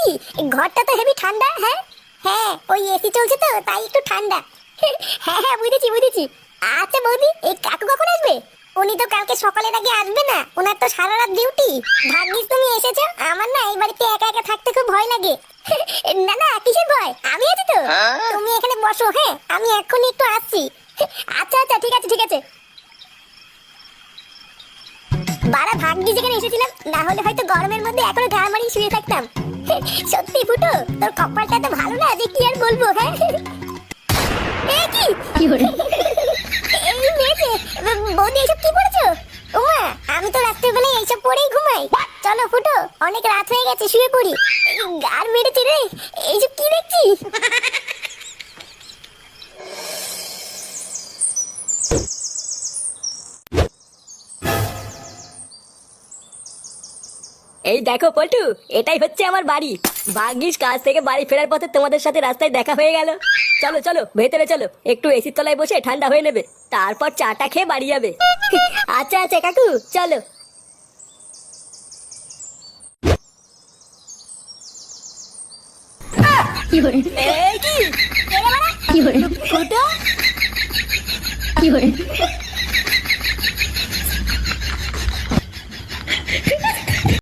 বৌদি ঘরটা তো হেভি ঠান্ডা হ্যাঁ? হ্যাঁ ওই এসি চলছে তো তাই একটু ঠান্ডা। হ্যাঁ হ্যাঁ বুঝেছি বুঝেছি। আচ্ছা বৌদি এই কাকু কখন আসবে? উনি তো কালকে সকালের আগে আসবে না ওনার তো সারা রাত ডিউটি। ভাগ্যিস তুমি এসেছ আমার না এই বাড়িতে একা একা থাকতে খুব ভয় লাগে। না না কিসের ভয়? আমি আছি তো। তুমি এখানে বসো হ্যাঁ আমি এক্ষুনি একটু আসছি। আচ্ছা আচ্ছা ঠিক আছে ঠিক আছে। বারা ভাগ্যি যেখানে এসেছিলাম না হলে হয়তো গরমের মধ্যে এখনও ঢাল মারিয়ে শুয়ে থাকতাম। সত্যি ফুটো তোর কপালটা তো ভালো না যে কি আর বলব হ্যাঁ? এ কি? এই মেয়েছে বৌদি এসব কি করেছ ওমা আমি তো রাত্রেবেলায় এইসব পরেই ঘুমাই। চলো ফুটো অনেক রাত হয়ে গেছে শুয়ে পড়ি। গার মেরেছে রে এইসব কি দেখছি এই দেখো পল্টু এটাই হচ্ছে আমার বাড়ি। ভাগ্যিস কাজ থেকে বাড়ি ফেরার পথে তোমাদের সাথে রাস্তায় দেখা হয়ে গেল। চলো চলো ভেতরে চলো একটু এসির তলায় বসে ঠান্ডা হয়ে নেবে তারপর চাটা খেয়ে বাড়ি যাবে। আচ্ছা আচ্ছা কাকু চলো। কি? ফুটো